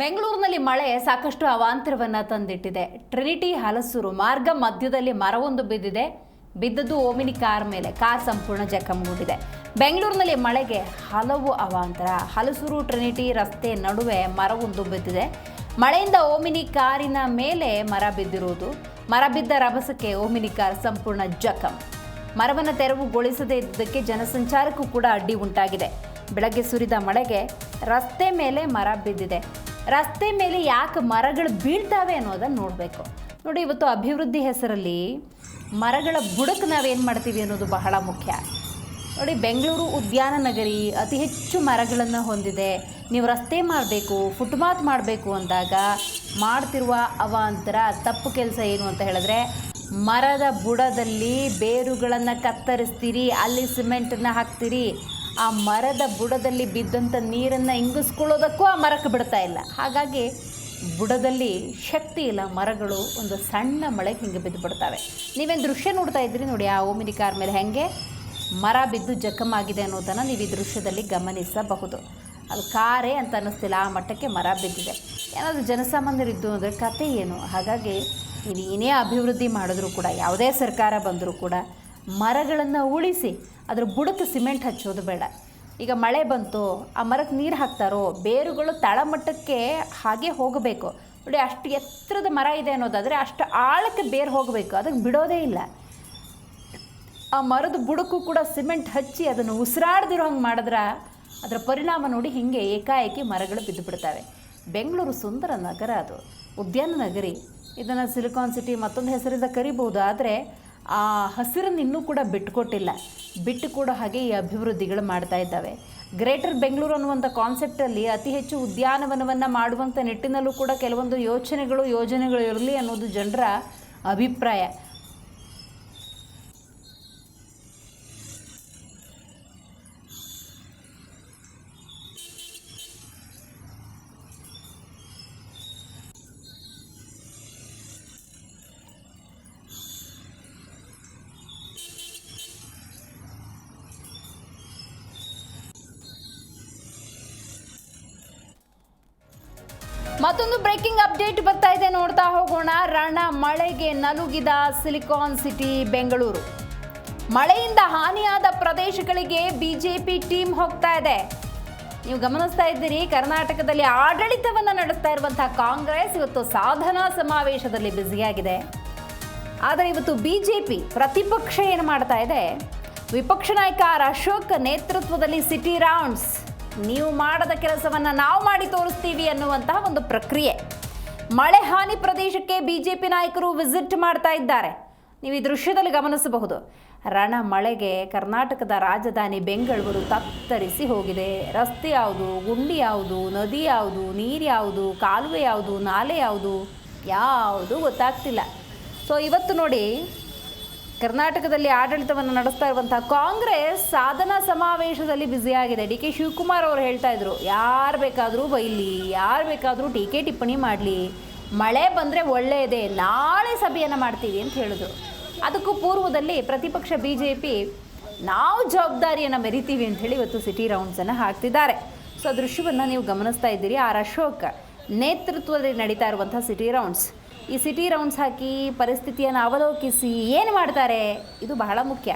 ಬೆಂಗಳೂರಿನಲ್ಲಿ ಮಳೆ ಸಾಕಷ್ಟು ಅವಾಂತರವನ್ನು ತಂದಿಟ್ಟಿದೆ. ಟ್ರಿನಿಟಿ, ಹಲಸೂರು ಮಾರ್ಗ ಮಧ್ಯದಲ್ಲಿ ಮರವೊಂದು ಬಿದ್ದಿದೆ. ಬಿದ್ದದ್ದು ಓಮಿನಿ ಕಾರ್ ಮೇಲೆ. ಕಾರ್ ಸಂಪೂರ್ಣ ಜಖಂಗೊಂಡಿದೆ ಬೆಂಗಳೂರಿನಲ್ಲಿ ಮಳೆಗೆ ಹಲವು ಅವಾಂತರ. ಹಲಸೂರು, ಟ್ರಿನಿಟಿ ರಸ್ತೆ ನಡುವೆ ಮರವೊಂದು ಬಿದ್ದಿದೆ. ಮಳೆಯಿಂದ ಓಮಿನಿ ಕಾರಿನ ಮೇಲೆ ಮರ ಬಿದ್ದಿರುವುದು. ಮರ ಬಿದ್ದ ರಭಸಕ್ಕೆ ಓಮಿನಿ ಕಾರ್ ಸಂಪೂರ್ಣ ಜಖಂ. ಮರವನ್ನು ತೆರವುಗೊಳಿಸದೇ ಇದ್ದಕ್ಕೆ ಜನಸಂಚಾರಕ್ಕೂ ಕೂಡ ಅಡ್ಡಿ ಉಂಟಾಗಿದೆ. ಬೆಳಗ್ಗೆ ಸುರಿದ ಮಳೆಗೆ ರಸ್ತೆ ಮೇಲೆ ಮರ ಬಿದ್ದಿದೆ. ರಸ್ತೆ ಮೇಲೆ ಯಾಕೆ ಮರಗಳು ಬೀಳ್ತಾವೆ ಅನ್ನೋದನ್ನು ನೋಡಬೇಕು. ನೋಡಿ, ಇವತ್ತು ಅಭಿವೃದ್ಧಿ ಹೆಸರಲ್ಲಿ ಮರಗಳ ಬುಡಕ್ಕೆ ನಾವೇನು ಮಾಡ್ತೀವಿ ಅನ್ನೋದು ಬಹಳ ಮುಖ್ಯ. ನೋಡಿ, ಬೆಂಗಳೂರು ಉದ್ಯಾನ ನಗರಿ ಅತಿ ಹೆಚ್ಚು ಮರಗಳನ್ನು ಹೊಂದಿದೆ. ನೀವು ರಸ್ತೆ ಮಾಡಬೇಕು, ಫುಟ್ಪಾತ್ ಮಾಡಬೇಕು ಅಂದಾಗ ಮಾಡ್ತಿರುವ ಅವಾಂತರ ತಪ್ಪು ಕೆಲಸ ಏನು ಅಂತ ಹೇಳಿದ್ರೆ, ಮರದ ಬುಡದಲ್ಲಿ ಬೇರುಗಳನ್ನು ಕತ್ತರಿಸ್ತೀರಿ, ಅಲ್ಲಿ ಸಿಮೆಂಟನ್ನು ಹಾಕ್ತೀರಿ ಆ ಮರದ ಬುಡದಲ್ಲಿ ಬಿದ್ದಂಥ ನೀರನ್ನು ಇಂಗಿಸ್ಕೊಳ್ಳೋದಕ್ಕೂ ಆ ಮರಕ್ಕೆ ಬಿಡ್ತಾ ಇಲ್ಲ. ಹಾಗಾಗಿ ಬುಡದಲ್ಲಿ ಶಕ್ತಿ ಇಲ್ಲ, ಮರಗಳು ಒಂದು ಸಣ್ಣ ಮಳೆಗೆ ಹಿಂಗೆ ಬಿದ್ದು ಬಿಡ್ತವೆ. ನೀವೇನು ದೃಶ್ಯ ನೋಡ್ತಾ ಇದ್ದೀರಿ ನೋಡಿ, ಆ ಓಮಿನಿ ಕಾರ್ ಮೇಲೆ ಹೆಂಗೆ ಮರ ಬಿದ್ದು ಜಖಮಾಗಿದೆ ಅನ್ನೋದನ್ನು ನೀವು ಈ ದೃಶ್ಯದಲ್ಲಿ ಗಮನಿಸಬಹುದು. ಅದು ಕಾರೇ ಅಂತ ಅನ್ನಿಸ್ತಿಲ್ಲ, ಆ ಮಟ್ಟಕ್ಕೆ ಮರ ಬಿದ್ದಿದೆ. ಏನಾದರೂ ಜನಸಾಮಾನ್ಯರಿದ್ದು ಅಂದರೆ ಕತೆ ಏನು? ಹಾಗಾಗಿ ನೀವು ಏನೇ ಅಭಿವೃದ್ಧಿ ಮಾಡಿದ್ರೂ ಕೂಡ, ಯಾವುದೇ ಸರ್ಕಾರ ಬಂದರೂ ಕೂಡ ಮರಗಳನ್ನು ಉಳಿಸಿ ಅದ್ರ ಬುಡಕ್ಕೆ ಸಿಮೆಂಟ್ ಹಚ್ಚೋದು ಬೇಡ. ಈಗ ಮಳೆ ಬಂತು, ಆ ಮರಕ್ಕೆ ನೀರು ಹಾಕ್ತಾರೋ, ಬೇರುಗಳು ತಳಮಟ್ಟಕ್ಕೆ ಹಾಗೆ ಹೋಗಬೇಕು. ನೋಡಿ, ಅಷ್ಟು ಎತ್ತರದ ಮರ ಇದೆ ಅನ್ನೋದಾದರೆ ಅಷ್ಟು ಆಳಕ್ಕೆ ಬೇರು ಹೋಗಬೇಕು, ಅದಕ್ಕೆ ಬಿಡೋದೇ ಇಲ್ಲ. ಆ ಮರದ ಬುಡಕ್ಕೂ ಕೂಡ ಸಿಮೆಂಟ್ ಹಚ್ಚಿ ಅದನ್ನು ಉಸಿರಾಡ್ದಿರೋ ಹಂಗೆ ಮಾಡಿದ್ರೆ ಅದರ ಪರಿಣಾಮ ನೋಡಿ ಹೀಗೆ ಏಕಾಏಕಿ ಮರಗಳು ಬಿದ್ದು ಬಿಡ್ತವೆ ಬೆಂಗಳೂರು ಸುಂದರ ನಗರ ಅದು. ಉದ್ಯಾನ ನಗರಿ. ಇದನ್ನು ಸಿಲಿಕಾನ್ ಸಿಟಿ ಮತ್ತೊಂದು ಹೆಸರಿಂದ ಕರಿಬೋದು ಆದರೆ ಆ ಹಸಿರನ್ನು ಇನ್ನೂ ಕೂಡ ಬಿಟ್ಟುಕೊಟ್ಟಿಲ್ಲ. ಬಿಟ್ಟು ಕೂಡ ಹಾಗೆ ಈ ಅಭಿವೃದ್ಧಿಗಳು ಮಾಡ್ತಾ ಇದ್ದಾವೆ. ಗ್ರೇಟರ್ ಬೆಂಗಳೂರು ಅನ್ನುವಂಥ ಕಾನ್ಸೆಪ್ಟಲ್ಲಿ ಅತಿ ಹೆಚ್ಚು ಉದ್ಯಾನವನವನ್ನು ಮಾಡುವಂಥ ನಿಟ್ಟಿನಲ್ಲೂ ಕೂಡ ಕೆಲವೊಂದು ಯೋಚನೆಗಳು, ಯೋಜನೆಗಳು ಇರಲಿ ಅನ್ನೋದು ಜನರ ಅಭಿಪ್ರಾಯ. ಮತ್ತೊಂದು ಬ್ರೇಕಿಂಗ್ ಅಪ್ಡೇಟ್ ಬರ್ತಾ ಇದೆ. ನೋಡ್ತಾ ಹೋಗೋಣ. ರಣ ಮಳೆಗೆ ನಲುಗಿದ ಸಿಲಿಕಾನ್ ಸಿಟಿ, ಬೆಂಗಳೂರು. ಮಳೆಯಿಂದ ಹಾನಿಯಾದ ಪ್ರದೇಶಗಳಿಗೆ ಬಿಜೆಪಿ ಟೀಮ್ ಹೋಗ್ತಾ ಇದೆ. ನೀವು ಗಮನಿಸ್ತಾ ಇದ್ದೀರಿ, ಕರ್ನಾಟಕದಲ್ಲಿ ಆಡಳಿತವನ್ನು ನಡೆಸ್ತಾ ಇರುವಂತಹ ಕಾಂಗ್ರೆಸ್ ಇವತ್ತು ಸಾಧನಾ ಸಮಾವೇಶದಲ್ಲಿ ಬ್ಯುಸಿಯಾಗಿದೆ. ಆದರೆ ಇವತ್ತು ಬಿಜೆಪಿ ಪ್ರತಿಪಕ್ಷ ಏನು ಮಾಡ್ತಾ ಇದೆ? ವಿಪಕ್ಷ ನಾಯಕ ಅಶೋಕ್ ನೇತೃತ್ವದಲ್ಲಿ ಸಿಟಿ ರೌಂಡ್ಸ್. ನೀವು ಮಾಡದ ಕೆಲಸವನ್ನು ನಾವು ಮಾಡಿ ತೋರಿಸ್ತೀವಿ ಅನ್ನುವಂತಹ ಒಂದು ಪ್ರಕ್ರಿಯೆ. ಮಳೆ ಹಾನಿ ಪ್ರದೇಶಕ್ಕೆ ಬಿಜೆಪಿ ನಾಯಕರು ವಿಸಿಟ್ ಮಾಡ್ತಾ ಇದ್ದಾರೆ. ನೀವು ಈ ದೃಶ್ಯದಲ್ಲಿ ಗಮನಿಸಬಹುದು. ರಣ ಮಳೆಗೆ ಕರ್ನಾಟಕದ ರಾಜಧಾನಿ ಬೆಂಗಳೂರು ತತ್ತರಿಸಿ ಹೋಗಿದೆ. ರಸ್ತೆ ಯಾವುದು, ಗುಂಡಿ ಯಾವುದು, ನದಿ ಯಾವುದು, ನೀರು ಯಾವುದು, ಕಾಲುವೆ ಯಾವುದು, ನಾಲೆ ಯಾವುದು ಯಾವುದು ಗೊತ್ತಾಗ್ತಿಲ್ಲ. ಸೊ ಇವತ್ತು ನೋಡಿ ಕರ್ನಾಟಕದಲ್ಲಿ ಆಡಳಿತವನ್ನು ನಡೆಸ್ತಾ ಇರುವಂತಹ ಕಾಂಗ್ರೆಸ್ ಸಾಧನಾ ಸಮಾವೇಶದಲ್ಲಿ ಬ್ಯುಸಿಯಾಗಿದೆ. ಡಿ ಕೆ ಶಿವಕುಮಾರ್ ಅವರು ಹೇಳ್ತಾ ಇದ್ರು, ಯಾರು ಬೇಕಾದರೂ ಬೈಲಿ, ಯಾರು ಬೇಕಾದರೂ ಟೀಕೆ ಟಿಪ್ಪಣಿ ಮಾಡಲಿ. ಮಳೆ ಬಂದರೆ ಒಳ್ಳೆಯದೇ, ನಾಳೆ ಸಭೆಯನ್ನು ಮಾಡ್ತೀವಿ ಅಂತ ಹೇಳಿದ್ರು. ಅದಕ್ಕೂ ಪೂರ್ವದಲ್ಲಿ ಪ್ರತಿಪಕ್ಷ ಬಿ ಜೆ ಪಿ ನಾವು ಜವಾಬ್ದಾರಿಯನ್ನು ಮೆರಿತೀವಿ ಅಂತ ಹೇಳಿ ಇವತ್ತು ಸಿಟಿ ರೌಂಡ್ಸನ್ನು ಹಾಕ್ತಿದ್ದಾರೆ. ಸೊ ದೃಶ್ಯವನ್ನು ನೀವು ಗಮನಿಸ್ತಾ ಇದ್ದೀರಿ. ಆರ್ ಅಶೋಕ್ ನೇತೃತ್ವದಲ್ಲಿ ನಡೀತಾ ಇರುವಂಥ ಸಿಟಿ ರೌಂಡ್ಸ್. ಈ ಸಿಟಿ ರೌಂಡ್ಸ್ ಹಾಕಿ ಪರಿಸ್ಥಿತಿಯನ್ನು ಅವಲೋಕಿಸಿ ಏನು ಮಾಡ್ತಾರೆ? ಇದು ಬಹಳ ಮುಖ್ಯ.